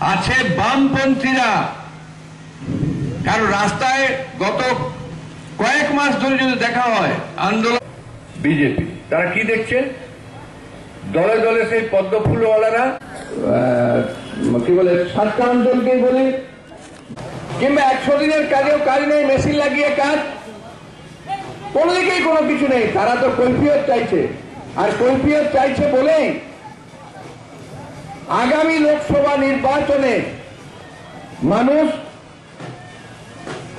আছে বামপন্থীরা। কারণ রাস্তায় গত কয়েক মাস ধরে যদি দেখা হয়, আন্দোলন বিজেপি। তারা কি দেখছে? দলে দলে সেই পদ্ম ফুলওয়ালারা কি বলে, সাতটা অঞ্চলকেই বলি। কিংবা একশো দিনের কাজেও কাজ নেই, মেশিন লাগিয়ে কাজ। কোনো দিকেই কোনো কিছু নেই। তারা তো কৈফিয়ত চাইছে। আর কৈফিয়ত চাইছে বলেই আগামী লোকসভা নির্বাচনে মানুষ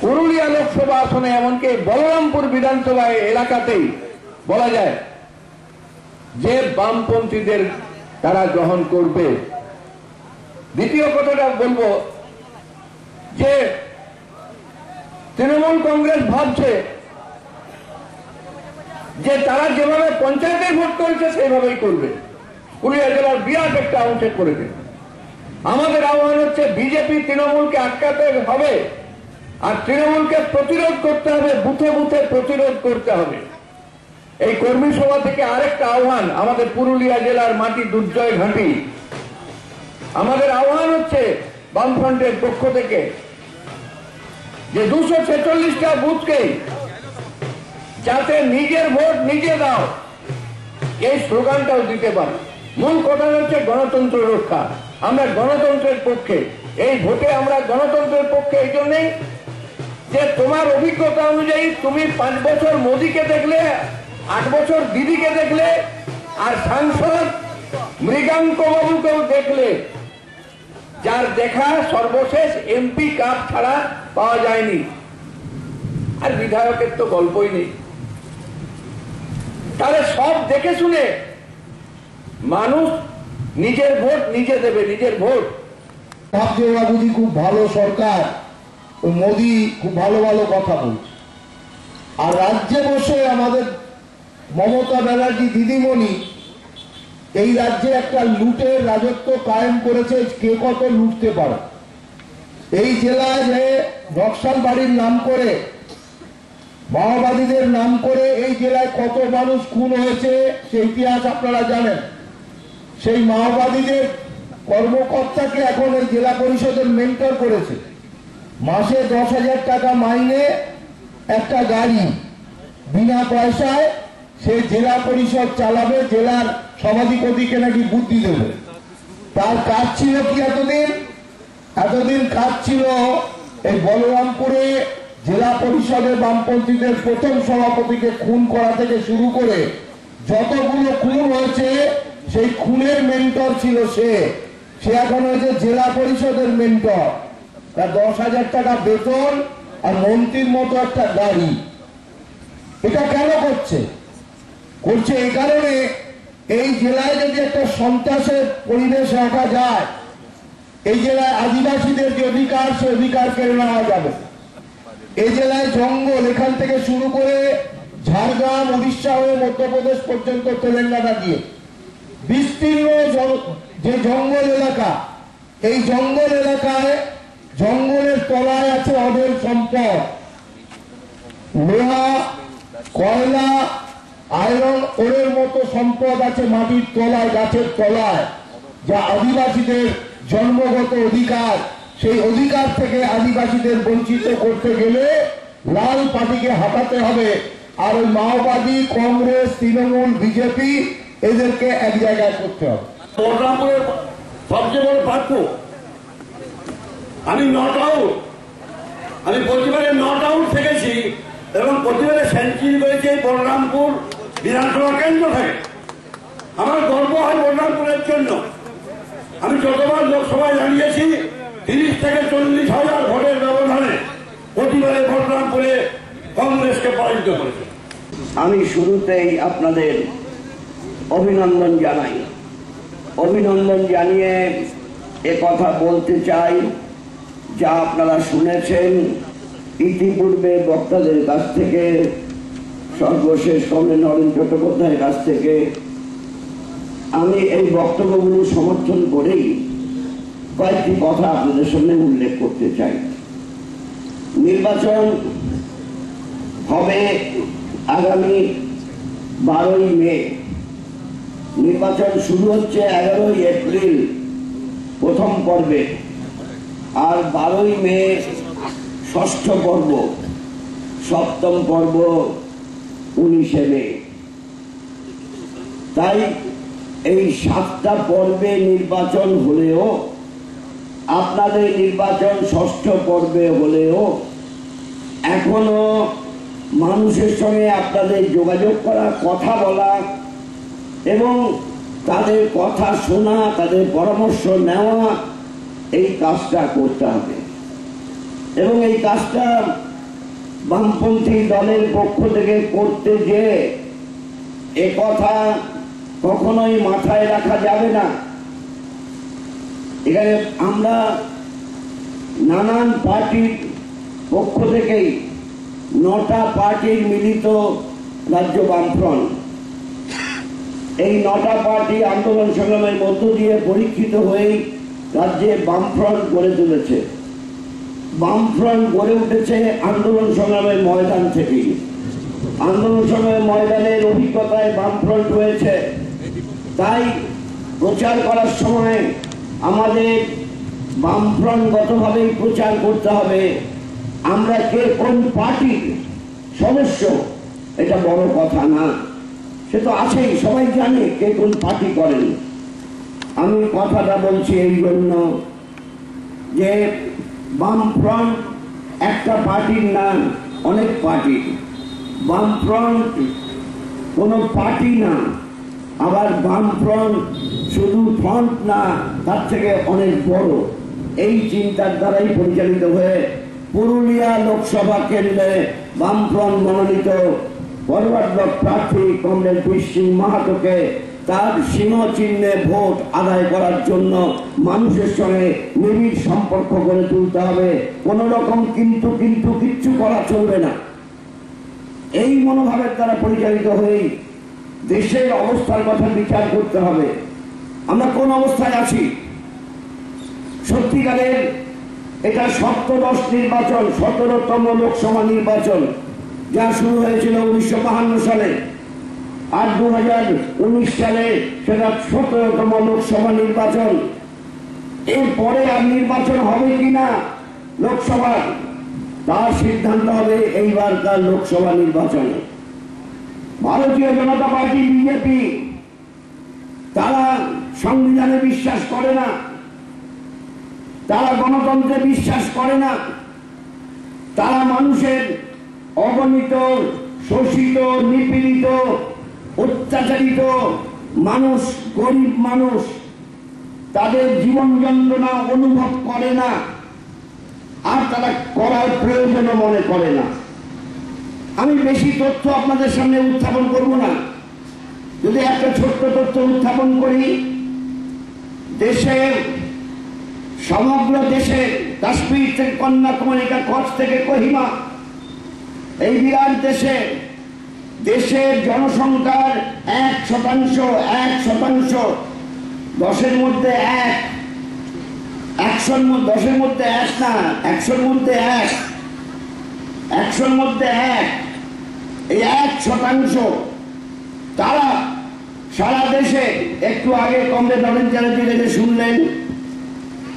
পুরুলিয়া লোকসভা আসনে, এমনকি বলরামপুর বিধানসভা এলাকাতেই বলা যায়, যে বামপন্থীদের তারা গ্রহণ করবে। দ্বিতীয় কথাটা বলব যে তৃণমূল কংগ্রেস ভাবছে যে তারা যেভাবে পঞ্চায়েতে ভোট করেছে, সেইভাবেই করবে। পুরুলিয়া জেলার বিরাট একটা অংশে করেছে আমাদের আহ্বান হচ্ছে বিজেপি তৃণমূলকে আটকাতে হবে, আর তৃণমূলকে প্রতিরোধ করতে হবে, বুথে বুথে প্রতিরোধ করতে হবে। এই কর্মী সভা থেকে আরেকটা আহ্বান, আমাদের পুরুলিয়া জেলার মাটি দুর্জয় ঘাঁটি। আমাদের আহ্বান হচ্ছে বামফ্রন্টের পক্ষ থেকে যে দুশো ছেচল্লিশটা বুথকে যাতে নিজের ভোট নিজে দাও, এই স্লোগানটাও দিতে পারে। মূল কথা হচ্ছে গণতন্ত্র রক্ষা। আমরা গণতন্ত্রের পক্ষে। এই ভোটে আমরা গণতন্ত্রের পক্ষে, এই জন্যই যে তোমার অভিজ্ঞতা অনুযায়ী তুমি পাঁচ বছর মোদীকে দেখলে, আট বছর দিদিকে দেখলে, আর সাংসদ মৃগাঙ্ক বাবুকেও দেখলে, যার দেখা সর্বশেষ এমপি কাপ ছাড়া পাওয়া যায়নি। আর বিধায়কের তো গল্পই নেই। তাহলে সব দেখে শুনে মানুষ নিজের ভোট নিজে দেবে, নিজের ভোট। বাবুজি খুব ভালো সরকার ওই মোদি খুব ভালো ভালো কথা বলছে। আর রাজ্যে বসে আমাদের মমতা ব্যানার্জি দিদিমণি, এই রাজ্যে একটা লুটের রাজত্ব কায়েম করেছে, কে কত লুটতে পারে। এই জেলায় যে নকশাল বাড়ির নাম করে, মাওবাদীদের নাম করে এই জেলায় কত মানুষ খুন হয়েছে, সে ইতিহাস আপনারা জানেন। সেই মাওবাদীদের কর্মকর্তাকে এখন এই জেলা পরিষদের মেন্টর করেছে। মাসে দশ হাজার টাকা মাইনে একটা গাড়ি বিনা পয়সায় সে জেলা পরিষদ চালাবে, জেলার সভাধিপতিকে নাকি বুদ্ধি দেবে। তার কাজ ছিল কি এতদিন? এতদিন কাজ ছিল এই বলরামপুরে জেলা পরিষদের বামপন্থীদের প্রথম সভাপতিকে খুন করা থেকে শুরু করে যতগুলো খুন হয়েছে সেই খুনের মেন্টর ছিল সে। সে এখন হয়েছে জেলা পরিষদের মেন্টর তার দশ হাজার টাকা বেতন আর মন্ত্রীর মতো একটা গাড়ি। এটা কেন করছে? করছে এই কারণে এই জেলায় যদি একটা সন্ত্রাসের পরিবেশ রাখা যায়, এই জেলায় আদিবাসীদের যে অধিকার, সে অধিকার কেড়ে নেওয়া যাবে। এই জেলায় জঙ্গল, এখান থেকে শুরু করে ঝাড়গ্রাম, উড়িষ্যা হয়ে মধ্যপ্রদেশ পর্যন্ত, তেলেঙ্গানা দিয়ে বিস্তীর্ণ যে জঙ্গল এলাকা, এই জঙ্গল এলাকায় জঙ্গলের তলায় আছে অঢেল সম্পদ। লোহা, কয়লা, আয়রন, ওরের মতো সম্পদ আছে মাটির তলায়, গাছের তলায়, যা আদিবাসীদের জন্মগত অধিকার। সেই অধিকার থেকে আদিবাসীদের বঞ্চিত করতে গেলে লাল পার্টিকে হাঁটাতে হবে। আর ওই মাওবাদী, কংগ্রেস, তৃণমূল, বিজেপি এদেরকে এক জায়গায় করতে হবে। বলরামপুরের সবচেয়ে বড় পার্থ। আমি নট আউট আমি প্রতিবারে নট আউট থেকেছি এবং প্রতিবারে সেঞ্চুরি করেছি এই বলরামপুর বিধানসভা কেন্দ্র থেকে। আমার গর্ব হয় বলরামপুরের জন্য। আমি যতবার লোকসভায় জানিয়েছি তিরিশ থেকে চল্লিশ হাজার ভোটের ব্যবধানে প্রতিবারে বলরামপুরে কংগ্রেসকে পরাজিত করেছে। আমি শুরুতেই আপনাদের অভিনন্দন জানাই। অভিনন্দন জানিয়ে এ কথা বলতে চাই, যা আপনারা শুনেছেন। ইতিপূর্বে বক্তাদের কাছ থেকে, সর্বশেষ কমলেন নরেন চট্টোপাধ্যায়ের কাছ থেকে। আমি এই বক্তব্যগুলো সমর্থন করেই কয়েকটি কথা আপনাদের সামনে উল্লেখ করতে চাই। নির্বাচন হবে আগামী বারোই মে। নির্বাচন শুরু হচ্ছে এগারোই এপ্রিল, প্রথম পর্বে। আর বারোই মে, ষষ্ঠ পর্ব, সপ্তম পর্ব উনিশে মে। তাই এই সাতটা পর্বে নির্বাচন হলেও, আপনাদের নির্বাচন ষষ্ঠ পর্বে হলেও, এখনও মানুষের সঙ্গে আপনাদের যোগাযোগ করা, কথা বলা এবং তাদের কথা শোনা, তাদের পরামর্শ নেওয়া, এই কাজটা করতে হবে। এবং এই কাজটা বামপন্থী দলের পক্ষ থেকে করতে যে এ কথা কখনোই মাথায় রাখা যাবে না। এখানে আমরা নানান পার্টির পক্ষ থেকেই নটা পার্টির মিলিত রাজ্য বামফ্রন্ট এই নটা পার্টি আন্দোলন সংগ্রামের মধ্য দিয়ে পরীক্ষিত হয়েই রাজ্যে বামফ্রন্ট গড়ে তুলেছে। বামফ্রন্ট গড়ে উঠেছে আন্দোলন সংগ্রামের ময়দান থেকেই। আন্দোলন সংগ্রামের ময়দানের অভিজ্ঞতায় বামফ্রন্ট হয়েছে। তাই প্রচার করার সময় আমাদের বামফ্রন্টগতভাবেই প্রচার করতে হবে। আমরা কে কোন পার্টির সদস্য, এটা বড় কথা না। সে তো আছেই, সবাই জানে কে কোন পার্টি করেন। আমি কথাটা বলছি এই জন্য যে বামফ্রন্ট একটা পার্টির নাম, অনেক পার্টি। বামফ্রন্ট কোনো পার্টি না, আবার বামফ্রন্ট শুধু ফ্রন্ট না, তার থেকে অনেক বড়। এই চিন্তার দ্বারাই পরিচালিত হয়ে পুরুলিয়া লোকসভা কেন্দ্রে বামফ্রন্ট মনোনীত ব্লক প্রার্থী কমরেড সিং মাহাতোকে তার সীম চিহ্নে ভোট আদায় করার জন্য মানুষের সঙ্গে নিবিড় সম্পর্ক গড়ে তুলতে হবে। কোন রকম কিন্তু কিন্তু কিচ্ছু করা চলবে না। এই মনোভাবের দ্বারা পরিচালিত হয়েই দেশের অবস্থার কথা বিচার করতে হবে। আমরা কোন অবস্থায় আছি? সত্যিকারের এটা সপ্তদশ নির্বাচন, সতেরোতম লোকসভা নির্বাচন। যা শুরু হয়েছিল উনিশশো সালে আর দু হাজার উনিশ সালে সেটা সতেরোতম লোকসভা নির্বাচন। এরপরে আর নির্বাচন হবে কিনা লোকসভার তার সিদ্ধান্ত হবে এইবারকার লোকসভা নির্বাচনে। ভারতীয় জনতা পার্টি, বিজেপি, তারা সংবিধানে বিশ্বাস করে না, তারা গণতন্ত্রে বিশ্বাস করে না, তারা মানুষের অগণিত, শোষিত, নিপীড়িত, অত্যাচারিত মানুষ, গরিব মানুষ, তাদের জীবন যন্ত্রণা অনুভব করে না, আর তারা করার প্রয়োজনও মনে করে না। আমি বেশি তথ্য আপনাদের সামনে উত্থাপন করব না। যদি একটা ছোট্ট তথ্য উত্থাপন করি, দেশের, সমগ্র দেশে কাশ্মীর থেকে কন্যাকুমারিকা কচ্ছ থেকে কহিমা এই বিরাট দেশে, দেশের জনসংখ্যার এক শতাংশ এক শতাংশ, দশের মধ্যে এক, একশোর দশের মধ্যে এক না, একশোর মধ্যে এক, একশোর মধ্যে এক, এই এক শতাংশ। তারা সারা দেশে একটু আগে কমরেড চ্যাটার্জি থেকে শুনলেন,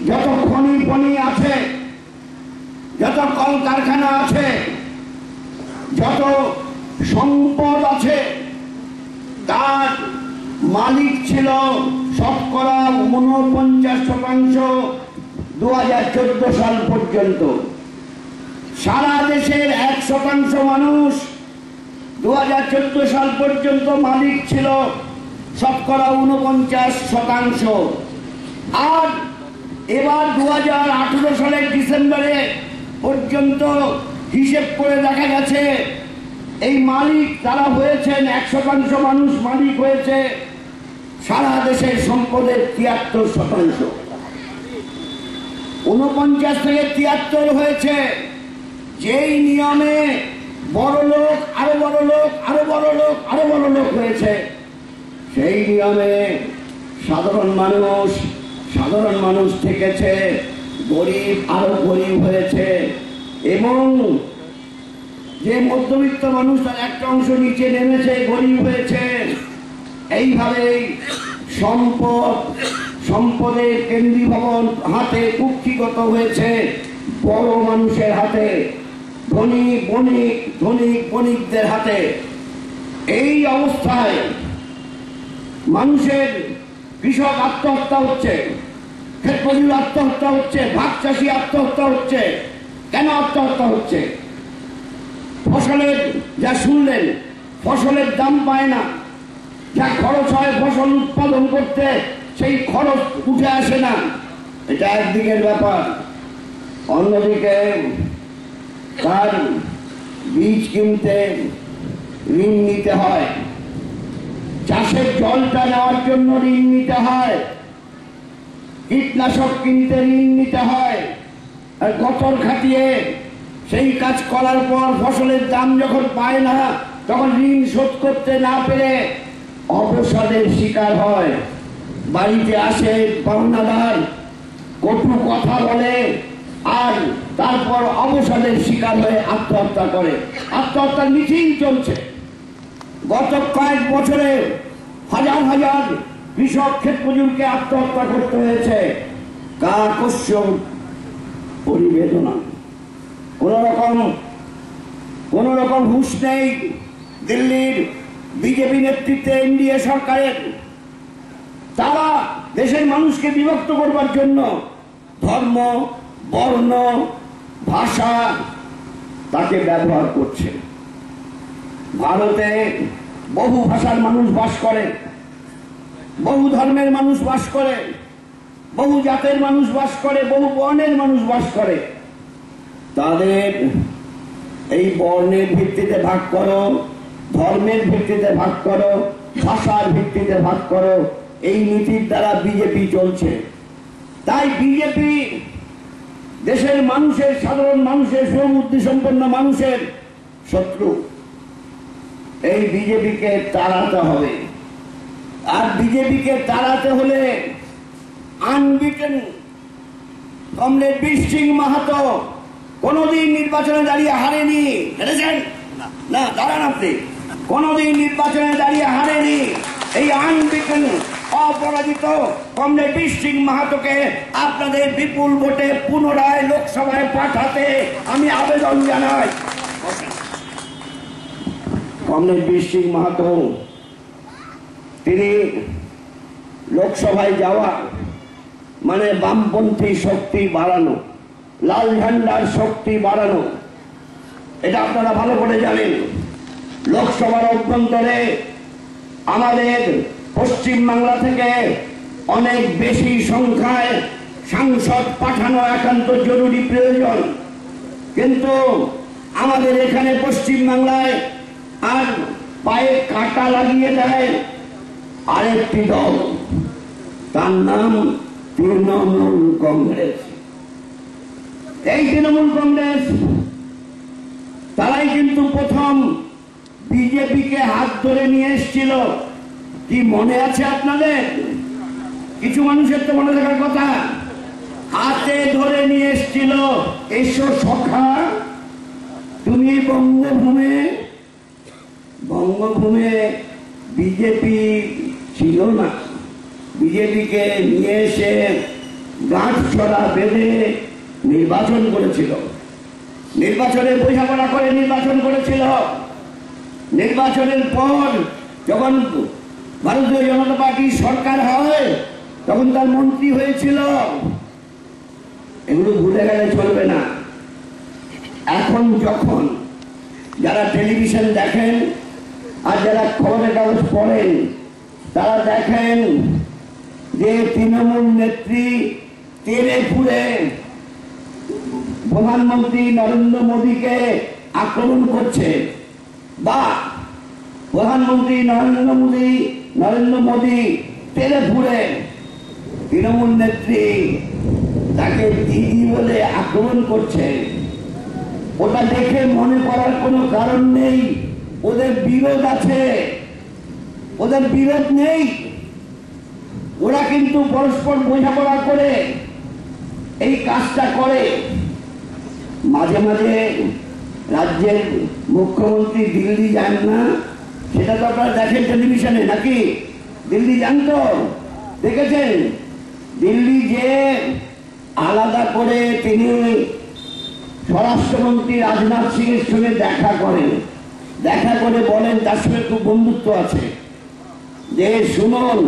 যত খনি ফনি আছে, যত কলকারখানা আছে যত সম্পদ আছে, তার মালিক ছিল শতকরা উনপঞ্চাশ শতাংশ দু হাজার চোদ্দ সাল পর্যন্ত। সারা দেশের এক শতাংশ মানুষ দু হাজার চোদ্দ সাল পর্যন্ত মালিক ছিল শতকরা উনপঞ্চাশ শতাংশ। আর এবার দু হাজার আঠেরো সালের ডিসেম্বরে পর্যন্ত হিসেব করে দেখা গেছে, এই মালিক তারা হয়েছেন এক শতাংশ মানুষ মালিক হয়েছে, সারা দেশের সম্পদের তিয়াত্তর শতাংশ। উনপঞ্চাশ থেকে তিয়াত্তর হয়েছে। যেই নিয়মে বড় লোক, আরও বড় লোক, আরও বড় লোক, আরও বড় লোক হয়েছে, সেই নিয়মে সাধারণ মানুষ সাধারণ মানুষ থেকেছে, গরিব আরও গরিব হয়েছে। এবং যে মধ্যবিত্ত মানুষ তার একটা অংশ নিচে নেমেছে, গরিব হয়েছে এইভাবেই সম্পদ, সম্পদের কেন্দ্রীভবন হাতে কুক্ষিগত হয়েছে, বড় মানুষের হাতে ধনী বণিক, ধনিক, বণিকদের হাতে। এই অবস্থায় মানুষের কৃষক আত্মহত্যা হচ্ছে ক্ষেত্রজীবী আত্মহত্যা হচ্ছে, ভাগ চাষি আত্মহত্যা হচ্ছে। কেন আত্মহত্যা হচ্ছে? ফসলের যা শুনলেন, ফসলের দাম পায় না। যা খরচ হয় ফসল উৎপাদন করতে, সেই খরচ উঠে আসে না। এটা একদিকের ব্যাপার। অন্যদিকে, তার বীজ কিনতে ঋণ নিতে হয়। চাষের জলটা নেওয়ার জন্য ঋণ নিতে হয়। কীটনাশক কিনতে ঋণ নিতে হয়। আর গতর খাটিয়ে সেই কাজ করার পর ফসলের দাম যখন পায় না, তখন ঋণ শোধ করতে না পেরে অবসাদের শিকার হয়। বাড়িতে আসে পাওনাদার কটু কথা বলে আর তারপর অবসাদের শিকার হয়ে আত্মহত্যা করে। আত্মহত্যার মিছিল চলছে। গত কয়েক বছরে হাজার হাজার কৃষক ক্ষেত্রজুরকে আত্মহত্যা করতে হয়েছে। কাকস্য পরিবেদনা। কোন রকম কোন রকম হুঁশ নেই দিল্লির বিজেপি নেতৃত্বে এনডিএ সরকারের। তারা দেশের মানুষকে বিভক্ত করবার জন্য ধর্ম, বর্ণ, ভাষা তাকে ব্যবহার করছে। ভারতে বহু ভাষার মানুষ বাস করে, বহু ধর্মের মানুষ বাস করে। বহু জাতের মানুষ বাস করে, বহু বর্ণের মানুষ বাস করে। তাদের এই বর্ণের ভিত্তিতে ভাগ করো, ধর্মের ভিত্তিতে ভাগ করো, ভাষার ভিত্তিতে ভাগ করো, এই নীতির দ্বারা বিজেপি চলছে। তাই বিজেপি দেশের মানুষের, সাধারণ মানুষের সুবুদ্ধি সম্পন্ন মানুষের শত্রু। এই বিজেপিকে তাড়াতে হবে। আর বিজেপিকে তাড়াতে হলে আনবিটেন। কমরেড বীর সিং মাহাতো কোনদিন নির্বাচনে দাঁড়িয়ে হারেনি। হেরেছেন? না দাঁড়ান আপনি। কোনদিন নির্বাচনে দাঁড়িয়ে হারেনি এই আনবিটেন, অপরাজিত কমরেড বীর সিং মাহাতোকে আপনাদের বিপুল ভোটে পুনরায় লোকসভায় পাঠাতে আমি আবেদন জানাই। কমরেড বীর সিং মাহাতো, তিনি লোকসভায় যাওয়া মানে বামপন্থী শক্তি বাড়ানো, লাল ঝান্ডার শক্তি বাড়ানো। এটা আপনারা ভালো করে জানেন। লোকসভার অভ্যন্তরে আমাদের পশ্চিম বাংলা থেকে অনেক বেশি সংখ্যায় সাংসদ পাঠানো একান্ত জরুরি প্রয়োজন। কিন্তু আমাদের এখানে পশ্চিম বাংলায় আর পায়ে কাটা লাগিয়ে দেয় আরেকটি দল। তার নাম তৃণমূল কংগ্রেস। এই তৃণমূল কংগ্রেস, তারাই কিন্তু প্রথম বিজেপিকে হাত ধরে নিয়ে এসেছিল। কি মনে আছে আপনাদের? কিছু মানুষের তো মনে থাকার কথা। হাতে ধরে নিয়ে এসেছিল, এসো সখা। তুমি বঙ্গভূমে বঙ্গভূমে বিজেপি ছিল না। বিজেপিকে নিয়ে এসে গাঁট ছড়া বেঁধে নির্বাচন করেছিল। নির্বাচনে বোঝাপড়া করে নির্বাচন করেছিল। নির্বাচনের পর যখন ভারতীয় জনতা পার্টি সরকার হয়, তখন তার মন্ত্রী হয়েছিল। এগুলো ভুলে গেলে চলবে না। এখন যখন যারা টেলিভিশন দেখেন আর যারা খবরের কাগজ পড়েন, তারা দেখেন যে তৃণমূল নেত্রী তেরে ফুলে প্রধানমন্ত্রী নরেন্দ্র মোদীকে আক্রমণ করছে, বা প্রধানমন্ত্রী নরেন্দ্র মোদী নরেন্দ্র মোদী তেলে ফুলে, তৃণমূল নেত্রী তাকে দিদি বলে আক্রমণ করছে। ওটা দেখে মনে করার কোনো কারণ নেই, ওদের বিরোধ আছে, ওদের বিরোধ নেই। ওরা কিন্তু পরস্পর বোঝাপড়া করে এই কাজটা করে। মাঝে মাঝে রাজ্যের মুখ্যমন্ত্রী দিল্লি যান না, সেটা তো আপনারা দেখেন টেলিভিশনে নাকি? দিল্লি যান তো। দেখেছেন? দিল্লি যে আলাদা করে তিনি স্বরাষ্ট্রমন্ত্রী রাজনাথ সিং এর সঙ্গে দেখা করেন দেখা করে বলেন তার সঙ্গে খুব বন্ধুত্ব আছে। যে শুনুন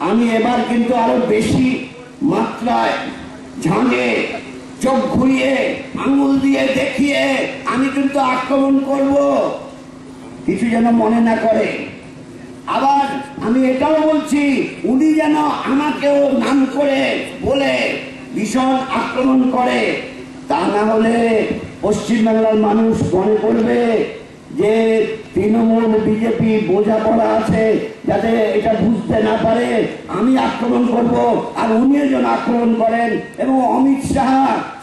আমি এবার কিন্তু আরও বেশি মাত্রায় ঝাঁগে চোখ ঘুরিয়ে, আঙুল দিয়ে দেখিয়ে আমি কিন্তু আক্রমণ করব। কিছু যেন মনে না করে। আবার আমি এটাও বলছি, উনি যেন আমাকেও নাম করে বলে ভীষণ আক্রমণ করে। তা না হলে পশ্চিমবাংলার মানুষ মনে করবে যে তৃণমূল বিজেপি বোঝাপড়া আছে, যাতে এটা বুঝতে না পারে, আমি আক্রমণ করব আর উনিও যেন আক্রমণ করেন এবং অমিত শাহ,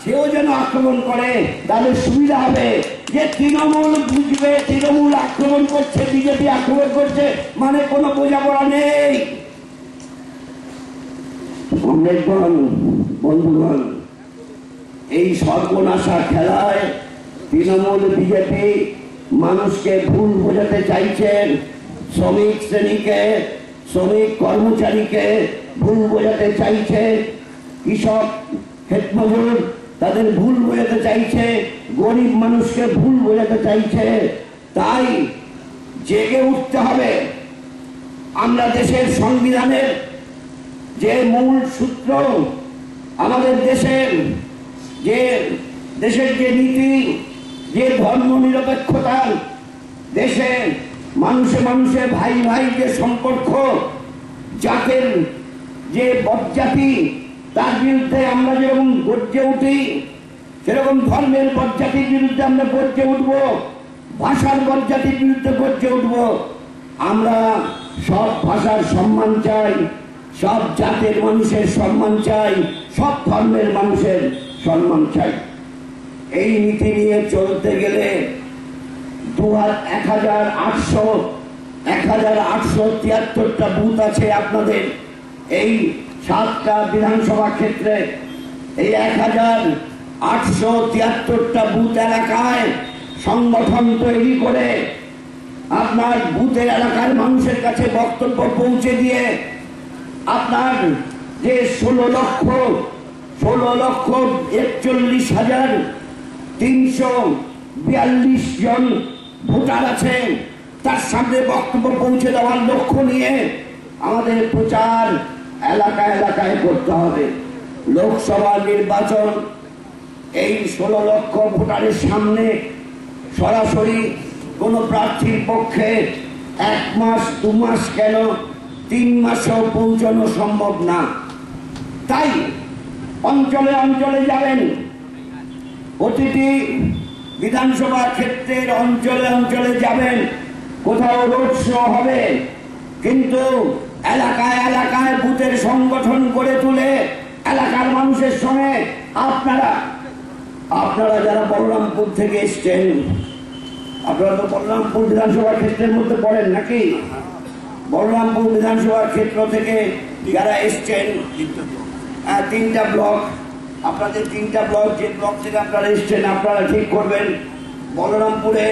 সেও যেন আক্রমণ করে, তাহলে সুবিধা হবে। যে তৃণমূল বুঝবে, তৃণমূল আক্রমণ করছে বিজেপি আক্রমণ করছে মানে কোনো বোঝাপড়া নেই। বন্ধুগণ, এই সর্বনাশা খেলায় তৃণমূল বিজেপি মানুষকে ভুল বোঝাতে চাইছেন। শ্রমিক শ্রেণীকে, শ্রমিক কর্মচারীকে ভুল বোঝাতে চাইছে কৃষক ক্ষেতমজুর তাদের ভুল বোঝাতে চাইছে। গরিব মানুষকে ভুল বোঝাতে চাইছে। তাই জেগে উঠতে হবে। আমরা দেশের সংবিধানের যে মূল সূত্র, আমাদের দেশের যে দেশের যে নীতি যে ধর্ম নিরপেক্ষতা দেশে মানুষে মানুষে ভাই ভাই যে সম্পর্ক, জাতের যে বজ্জাতি তার বিরুদ্ধে আমরা যেরকম গর্জে উঠি, সেরকম ধর্মের বজ্জাতির বিরুদ্ধে আমরা গর্জে উঠব, ভাষার বজ্জাতির বিরুদ্ধে গর্জে উঠব। আমরা সব ভাষার সম্মান চাই, সব জাতের মানুষের সম্মান চাই, সব ধর্মের মানুষের সম্মান চাই। এই নীতি নিয়ে চলতে গেলে দু এক হাজার আটশো, এক হাজার আটশো তিয়াত্তরটা বুথ আছে আপনাদের। এই সাতটা বিধানসভা ক্ষেত্রে এই এক হাজার আটশো তিয়াত্তরটা বুথ এলাকায় সংগঠন তৈরি করে আপনার বুথের এলাকার মানুষের কাছে বক্তব্য পৌঁছে দিয়ে আপনার যে ষোলো লক্ষ ষোলো লক্ষ একচল্লিশ হাজার তিনশো বিয়াল্লিশ জন ভোটার আছে। তার সামনে বক্তব্য পৌঁছে দেওয়ার লক্ষ্য নিয়ে আমাদের প্রচার এলাকা এলাকায় করতে হবে। লোকসভা নির্বাচন এই ষোলো লক্ষ ভোটারের সামনে সরাসরি কোনো প্রার্থীর পক্ষে এক মাস, দু মাস কেন? তিন মাসেও পৌঁছানো সম্ভব না। তাই অঞ্চলে অঞ্চলে যাবেন। প্রতিটি বিধানসভা ক্ষেত্রের অঞ্চলে অঞ্চলে যাবেন, কোথাও রোড শো হবে, কিন্তু এলাকায় এলাকায় বুথের সংগঠন করে তুলে এলাকার মানুষের সঙ্গে আপনারা আপনারা যারা বলরামপুর থেকে এসছেন, আপনারা তো বলরামপুর বিধানসভা ক্ষেত্রের মধ্যে পড়েন নাকি? বলরামপুর বিধানসভা ক্ষেত্র থেকে যারা এসছেন তিনটা ব্লক আপনাদের তিনটা ব্লক যে ব্লক থেকে আপনারা এসছেন, আপনারা ঠিক করবেন। বলরামপুরে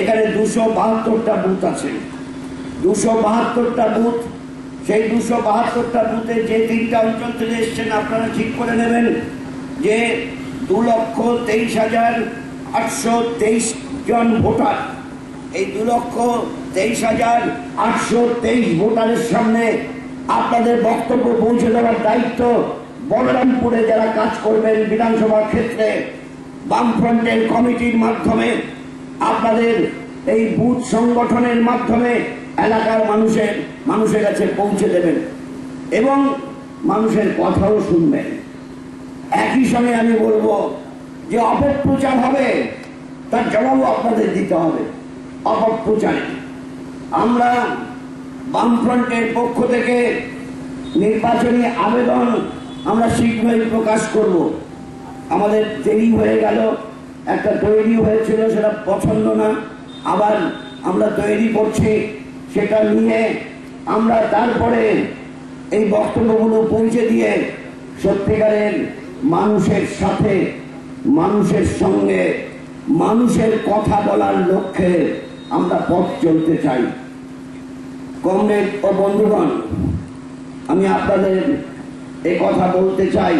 এখানে দুশো বাহাত্তরটা বুথ আছে। দুশো বাহাত্তরটা বুথ সেই দুশো বাহাত্তরটা বুথে যে তিনটা অঞ্চল থেকে এসছেন, আপনারা ঠিক করে নেবেন যে দু লক্ষ তেইশ হাজার আটশো তেইশ জন ভোটার। এই দু লক্ষ তেইশ হাজার আটশো তেইশ ভোটারের সামনে আপনাদের বক্তব্য পৌঁছে দেওয়ার দায়িত্ব বলরামপুরে যারা কাজ করবেন বিধানসভা ক্ষেত্রে, বামফ্রন্টের কমিটির মাধ্যমে, আপনাদের এই বুথ সংগঠনের মাধ্যমে এলাকার মানুষের মানুষের কাছে পৌঁছে দেবেন এবং মানুষের কথাও শুনবেন। একই সঙ্গে আমি বলব যে অপপ্রচার হবে, তার জবাবও আপনাদের দিতে হবে। অপপ্রচারে। আমরা বামফ্রন্টের পক্ষ থেকে নির্বাচনী আবেদন আমরা শীঘ্রই প্রকাশ করব। আমাদের দেরি হয়ে গেল, একটা তৈরি হয়েছিল, সেটা পছন্দ না। আবার আমরা তৈরি করছি, সেটা নিয়ে আমরা তারপরে এই বক্তব্যগুলো পৌঁছে দিয়ে সত্যিকারের মানুষের সাথে, মানুষের সঙ্গে, মানুষের কথা বলার লক্ষ্যে আমরা পথ চলতে চাই। কমরেড ও বন্ধুগণ, আমি আপনাদের এ কথা বলতে চাই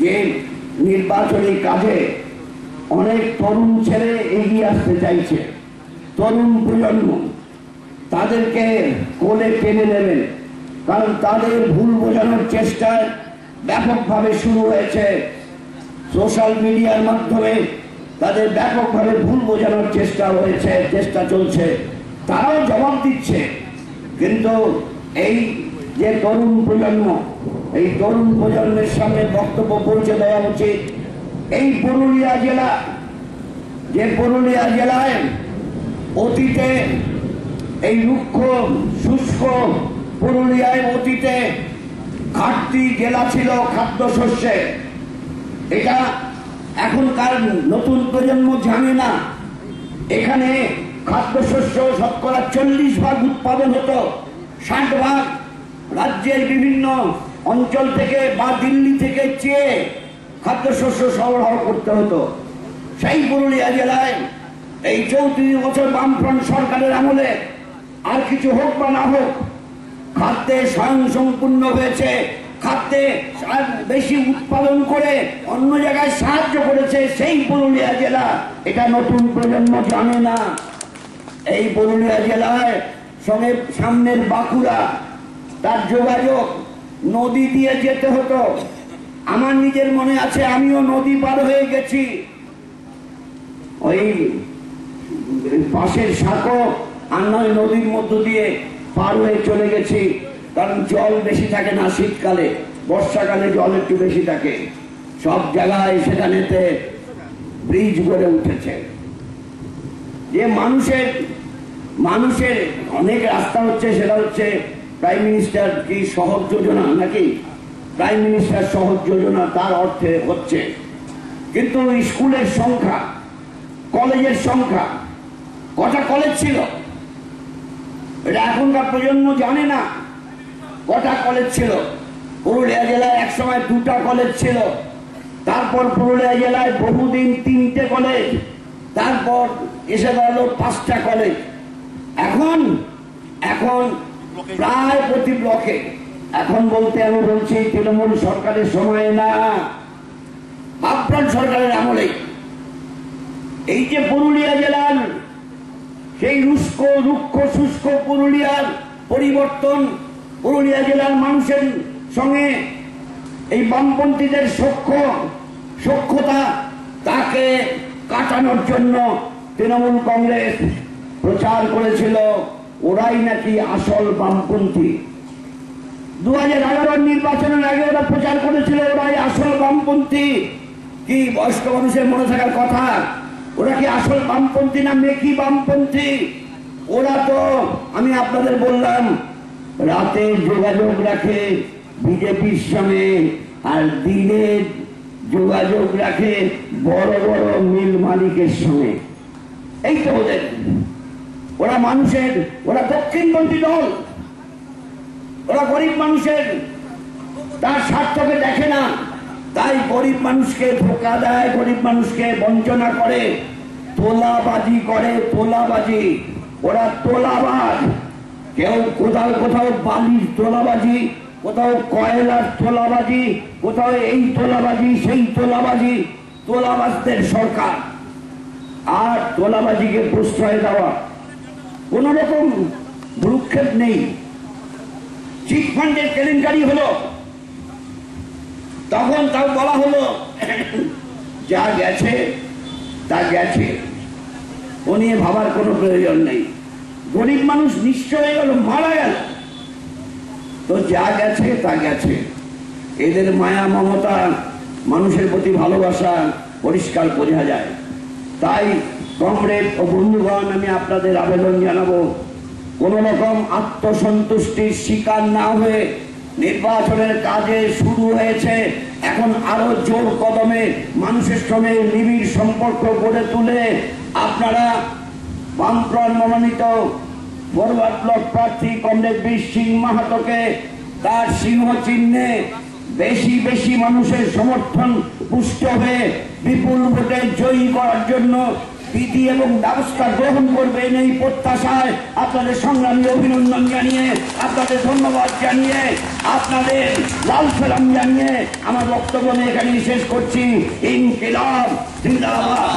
যে নির্বাচনী কাজে অনেক তরুণ ছেলে এগিয়ে আসতে চাইছে। তরুণ প্রজন্ম, তাদেরকে কোলে টেনে নেবেন, কারণ তাদের ভুল বোঝানোর চেষ্টায় ব্যাপকভাবে শুরু হয়েছে। সোশ্যাল মিডিয়ার মাধ্যমে তাদের ব্যাপকভাবে ভুল বোঝানোর চেষ্টা হয়েছে, চেষ্টা চলছে। তারাও জবাব দিচ্ছে, কিন্তু এই যে তরুণ প্রজন্ম, এই তরুণ প্রজন্মের সামনে বক্তব্য পৌঁছে দেওয়া উচিত। এই পুরুলিয়া জেলা, যে পুরুলিয়া জেলায় অতীতে এই রুক্ষ, শুষ্ক পুরুলিয়ায় অতীতে ঘাটতি জেলা ছিল খাদ্য খাদ্যশস্যে। এটা এখনকার নতুন প্রজন্ম জানে না। এখানে খাদ্যশস্য শতকরা চল্লিশ ভাগ উৎপাদন হতো, ষাট ভাগ রাজ্যের বিভিন্ন অঞ্চল থেকে বা দিল্লি থেকে চেয়ে খাদ্যশস্য সরবরাহ করতে হতো। সেই পুরুলিয়া জেলায় এই চৌত্রিশ বছর বামফ্রন্ট সরকারের আমলে আর কিছু হোক বা না হোক, খাদ্যে স্বয়ং সম্পূর্ণ হয়েছে। খাদ্যে বেশি উৎপাদন করে অন্য জায়গায় সাহায্য করেছে সেই পুরুলিয়া জেলা। এটা নতুন প্রজন্ম জানে না। এই পুরুলিয়া জেলায় সঙ্গে সামনের বাঁকুড়া তার যোগাযোগ নদী দিয়ে যেতে হতো। আমার নিজের মনে আছে, আমিও নদী পার হয়ে গেছি। ওই পাশের সাঁকো আর নয় নদীর মধ্য দিয়ে পার হয়ে চলে গেছি। কারণ জল বেশি থাকে না শীতকালে, বর্ষাকালে জল একটু বেশি থাকে। সব জায়গায় সেখানেতে ব্রিজ গড়ে উঠেছে। যে মানুষের মানুষের অনেক রাস্তা হচ্ছে, সেটা হচ্ছে প্রাইম মিনিস্টার কি সহজ যোজনা নাকি? প্রাইম মিনিস্টার সহজ যোজনা তার অর্থে হচ্ছে, কিন্তু স্কুলের সংখ্যা, কলেজের সংখ্যা, কটা কলেজ ছিল? এটা এখনকার প্রজন্ম জানে না। কটা কলেজ ছিল? পুরুলিয়া জেলায় একসময় দুটা কলেজ ছিল। তারপর পুরুলিয়া জেলায় বহুদিন তিনটে কলেজ। তারপর এসে দাঁড়াল পাঁচটা কলেজ। এখন এখন প্রায় প্রতি ব্লকে এখন বলতে আমি বলছি, তৃণমূল সরকারের সময় না। বামফ্রন্ট সরকারের আমলেই এই যে পুরুলিয়া জেলার, সেই রুষ্ক রুক্ষ, শুষ্ক পুরুলিয়ার পরিবর্তন, পুরুলিয়া জেলার মানুষের সঙ্গে এই বামপন্থীদের সক্ষ সক্ষতা তাকে কাটানোর জন্য তৃণমূল কংগ্রেস প্রচার করেছিল। ওরাই নাকি আসল বামপন্থী। দু হাজার এগারোর নির্বাচনের আগে ওরা প্রচার করেছিল, ওরাই আসল বামপন্থী। কি বয়স্ক মানুষের মনে থাকার কথা? ওরা কি আসল বামপন্থী না মেকি বামপন্থী? ওরা তো, আমি আপনাদের বললাম, রাতে যোগাযোগ রাখে বিজেপির সঙ্গে আর দিনে যোগাযোগ রাখে বড় বড় মিল মালিকের সঙ্গে। এই তো ওদের। ওরা মানুষের, ওরা দক্ষিণপন্থী দল। ওরা গরিব মানুষের। তার স্বার্থকে দেখে না। তাই গরিব মানুষকে ধোকা দেয়, গরিব মানুষকে বঞ্চনা করে। তোলাবাজি করে, তোলাবাজি। ওরা তোলাবাজ। কেউ কোথাও কোথাও বালির তোলাবাজি, কোথাও কয়লার তোলাবাজি, কোথাও এই তোলাবাজি, সেই তোলাবাজি, তোলাবাজদের সরকার। আর তোলাবাজিকে প্রশ্রয় দেওয়া কোন রকম ভ্রুক্ষেপ নেই। চিট ফান্ডের কেলেঙ্কারি হলো। তখন তাও বলা হলো, যা গেছে, তা গেছে। ও নিয়ে ভাবার কোনো প্রয়োজন নেই। গরিব মানুষ নিশ্চয় হয়ে গেল মারা গেল। তো যা গেছে, তা গেছে। এদের মায়া, মমতা, মানুষের প্রতি ভালোবাসা পরিষ্কার বোঝা যায়। তাই কমরেড ও বন্ধুগণ, আমি আপনাদের আবেদন জানাব। কোন রকম আত্মসন্তুষ্টির শিকার না হয়ে নির্বাচনের কাজে শুরু হয়েছে। এখন আরও জোর কদমে মানুষের সঙ্গে নিবিড় সম্পর্ক গড়ে তুলে আপনারা বামফ্রন্ট মনোনীত ফরওয়ার্ড ব্লক প্রার্থী কমরেড বীর সিং মাহাতোকে তার সিংহ চিহ্নে বেশি বেশি মানুষের সমর্থন পুষ্ট হয়ে বিপুল ভোটে জয়ী করার জন্য বিধি এবং ব্যবস্থা গ্রহণ করবেন এই প্রত্যাশায়। আপনাদের সংগ্রামী অভিনন্দন জানিয়ে, আপনাদের ধন্যবাদ জানিয়ে, আপনাদের লাল সালাম জানিয়ে আমার বক্তব্য এখানে শেষ করছি। ইনকিলাব, জিন্দাবাদ।